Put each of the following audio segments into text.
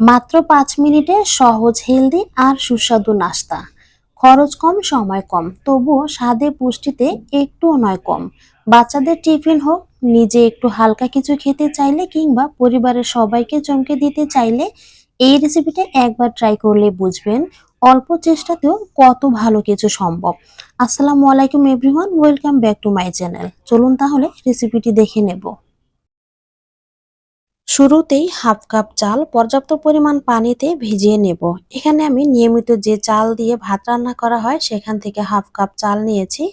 মাত্র পাঁচ মিনিটে সহজ, হেলদি আর সুস্বাদু নাস্তা। খরচ কম, সময় কম, তবুও স্বাদে, পুষ্টিতে একটুও নয় কম। বাচ্চাদের টিফিন হোক, নিজে একটু হালকা কিছু খেতে চাইলে কিংবা পরিবারের সবাইকে চমকে দিতে চাইলে এই রেসিপিটা একবার ট্রাই করলে বুঝবেন। অল্প চেষ্টাতেও কত ভালো কিছু সম্ভব। আসসালামু আলাইকুম everyone welcome back to my channel চলুন তাহলে রেসিপিটি দেখে নেব। শুরুতেই হাফ কাপ চাল পর্যাপ্ত পরিমাণ পানিতে ভিজিয়ে নেব। এখানে আমি নিয়মিত যে চাল দিয়ে ভাত রান্না করা হয়, সেখান থেকে হাফ কাপ চাল নিয়েছি।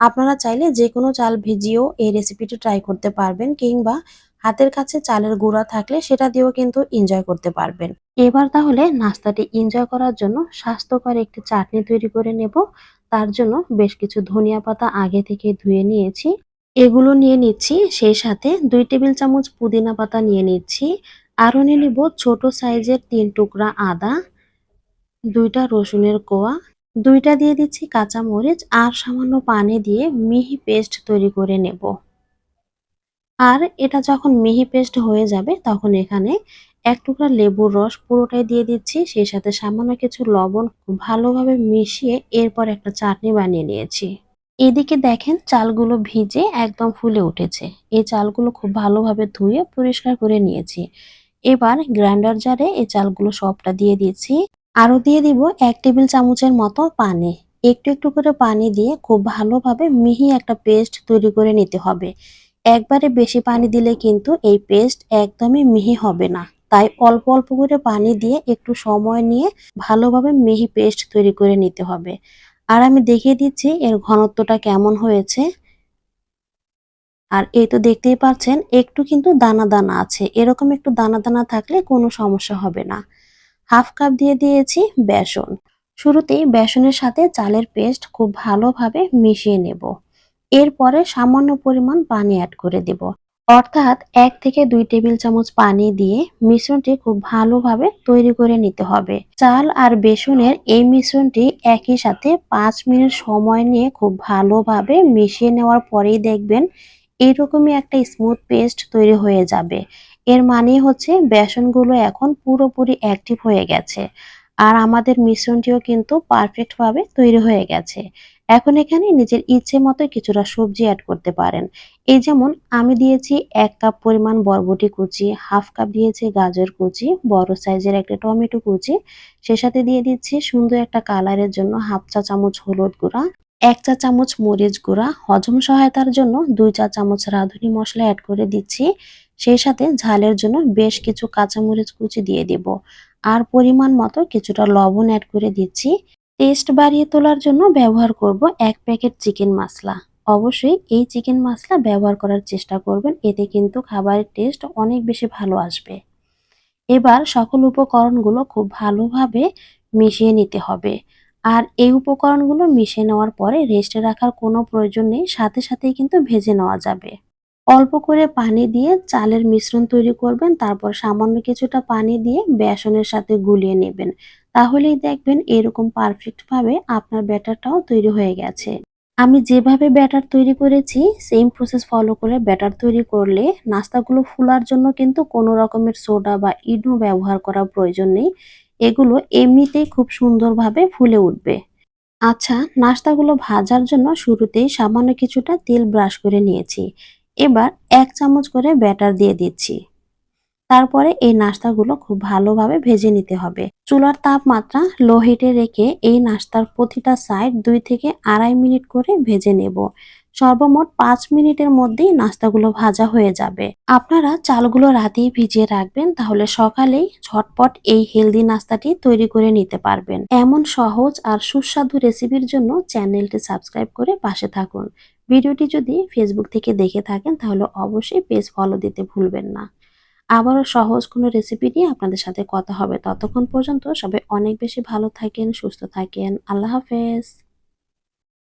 আপনারা চাইলে যে কোনো চাল ভিজিয়েও এই রেসিপিটি ট্রাই করতে পারবেন, কিংবা হাতের কাছে চালের গুঁড়া থাকলে সেটা দিয়েও কিন্তু এনজয় করতে পারবেন। এবার তাহলে নাস্তাটি এনজয় করার জন্য স্বাস্থ্যকর একটি চাটনি তৈরি করে নেব। তার জন্য বেশ কিছু ধনিয়া পাতা আগে থেকে ধুয়ে নিয়েছি। এগুলো নিয়ে নিচ্ছি, সেই সাথে দুই টেবিল চামচ পুদিনা পাতা নিয়ে নিচ্ছি আরও নিয়ে নিব ছোট সাইজের তিন টুকরা আদা, দুইটা রসুনের কোয়া, দুইটা দিয়ে দিচ্ছি কাঁচা মরিচ আর সামান্য পানি দিয়ে মিহি পেস্ট তৈরি করে নেব। আর এটা যখন মিহি পেস্ট হয়ে যাবে তখন এখানে এক টুকরা লেবুর রস পুরোটাই দিয়ে দিচ্ছি, সেই সাথে সামান্য কিছু লবণ ভালোভাবে মিশিয়ে এরপর একটা চাটনি বানিয়ে নিয়েছি। এদিকে দেখেন চালগুলো ভিজে একদম ফুলে উঠেছে। এই চালগুলো খুব ভালোভাবে ধুয়ে পরিষ্কার করে নিয়েছি। এবার গ্রাইন্ডার জারে এই চালগুলো সবটা দিয়ে দিয়েছি আরও দিয়ে দিব এক টেবিল চামচের মতো পানি। একটু একটু করে পানি দিয়ে খুব ভালোভাবে মিহি একটা পেস্ট তৈরি করে নিতে হবে। একবারে বেশি পানি দিলে কিন্তু এই পেস্ট একদমই মিহি হবে না। তাই অল্প অল্প করে পানি দিয়ে একটু সময় নিয়ে ভালোভাবে মিহি পেস্ট তৈরি করে নিতে হবে। আর আমি দেখিয়ে দিচ্ছি এর ঘনত্বটা কেমন হয়েছে। আর এই তো দেখতেই পাচ্ছেন, একটু কিন্তু দানা দানা আছে। এরকম একটু দানা দানা থাকলে কোনো সমস্যা হবে না। হাফ কাপ দিয়ে দিয়েছি বেসন। শুরুতেই বেসনের সাথে চালের পেস্ট খুব ভালোভাবে মিশিয়ে নেব। এরপরে সামান্য পরিমাণ পানি অ্যাড করে দেব। অর্থাৎ এক থেকে দুই টেবিল চামচ পানি দিয়ে মিশ্রণটি খুব ভালোভাবে তৈরি করে নিতে হবে। চাল আর বেসনের এই মিশ্রণটি একই সাথে পাঁচ মিনিট সময় নিয়ে খুব ভালোভাবে মিশিয়ে নেওয়ার পরেই দেখবেন এরকমই একটা স্মুথ পেস্ট তৈরি হয়ে যাবে। এর মানে হচ্ছে বেসনগুলো এখন পুরোপুরি অ্যাক্টিভ হয়ে গেছে। আর আমাদের মিশ্রণটিও কিন্তু পারফেক্টভাবে তৈরি হয়ে গেছে। এখন এখানে নিজের ইচ্ছে মতো কিছুটা সবজি অ্যাড করতে পারেন। এই যেমন আমি দিয়েছি এক কাপ পরিমাণ বরবটি কুচি হাফ কাপ দিয়েছি গাজর কুচি, বড় সাইজের একটা টমেটো কুচি, সে সাথে দিয়ে দিচ্ছি সুন্দর একটা কালারের জন্য হাফ চা চামচ হলুদ গুঁড়া, এক চা চামচ মরিচ গুঁড়া, হজম সহায়তার জন্য দুই চা চামচ রাঁধুনি মশলা অ্যাড করে দিচ্ছি। সেই সাথে ঝালের জন্য বেশ কিছু কাঁচামরিচ কুচি দিয়ে দেব। আর পরিমাণ মতো কিছুটা লবণ অ্যাড করে দিচ্ছি। টেস্ট বাড়িয়ে তোলার জন্য ব্যবহার করব এক প্যাকেট চিকেন মশলা অবশ্যই এই চিকেন মশলা ব্যবহার করার চেষ্টা করবেন, এতে কিন্তু খাবারের টেস্ট অনেক বেশি ভালো আসবে। এবার সকল উপকরণগুলো খুব ভালোভাবে মিশিয়ে নিতে হবে। আর এই উপকরণগুলো মিশিয়ে নেওয়ার পরে রেস্টে রাখার কোনো প্রয়োজন নেই, সাথে সাথেই কিন্তু ভেজে নেওয়া যাবে। অল্প করে পানি দিয়ে চালের মিশ্রণ তৈরি করবেন, তারপর সামান্য কিছুটা পানি দিয়ে বেসনের সাথে গুলিয়ে নেবেন। তাহলেই দেখবেন এরকম পারফেক্টভাবে আপনার ব্যাটারটাও তৈরি হয়ে গেছে। আমি যেভাবে ব্যাটার তৈরি করেছি সেম প্রসেস ফলো করে ব্যাটার তৈরি করলে নাস্তাগুলো ফুলার জন্য কিন্তু কোনো রকমের সোডা বা ইডু ব্যবহার করার প্রয়োজন নেই। এগুলো এমনিতেই খুব সুন্দরভাবে ফুলে উঠবে। আচ্ছা নাস্তাগুলো ভাজার জন্য শুরুতেই সামান্য কিছুটা তেল ব্রাশ করে নিয়েছি। এবার এক চামচ করে ব্যাটার দিয়ে দিচ্ছি। তারপরে এই নাস্তাগুলো খুব ভালোভাবে ভেজে নিতে হবে। চুলার তাপমাত্রা লো হিটে রেখে এই নাস্তার প্রতিটা সাইড দুই থেকে আড়াই মিনিট করে ভেজে নেব। সর্বমোট পাঁচ মিনিটের মধ্যেই নাস্তাগুলো ভাজা হয়ে যাবে। আপনারা চালগুলো রাতেই ভিজিয়ে রাখবেন, তাহলে সকালেই ঝটপট এই হেলদি নাস্তাটি তৈরি করে নিতে পারবেন। এমন সহজ আর সুস্বাদু রেসিপির জন্য চ্যানেলটি সাবস্ক্রাইব করে পাশে থাকুন। ভিডিওটি যদি ফেসবুক থেকে দেখে থাকেন, তাহলে অবশ্যই পেজ ফলো দিতে ভুলবেন না। আবারও সহজ কোনো রেসিপি নিয়ে আপনাদের সাথে কথা হবে। ততক্ষণ পর্যন্ত সবাই অনেক বেশি ভালো থাকেন, সুস্থ থাকেন। আল্লাহ হাফেজ।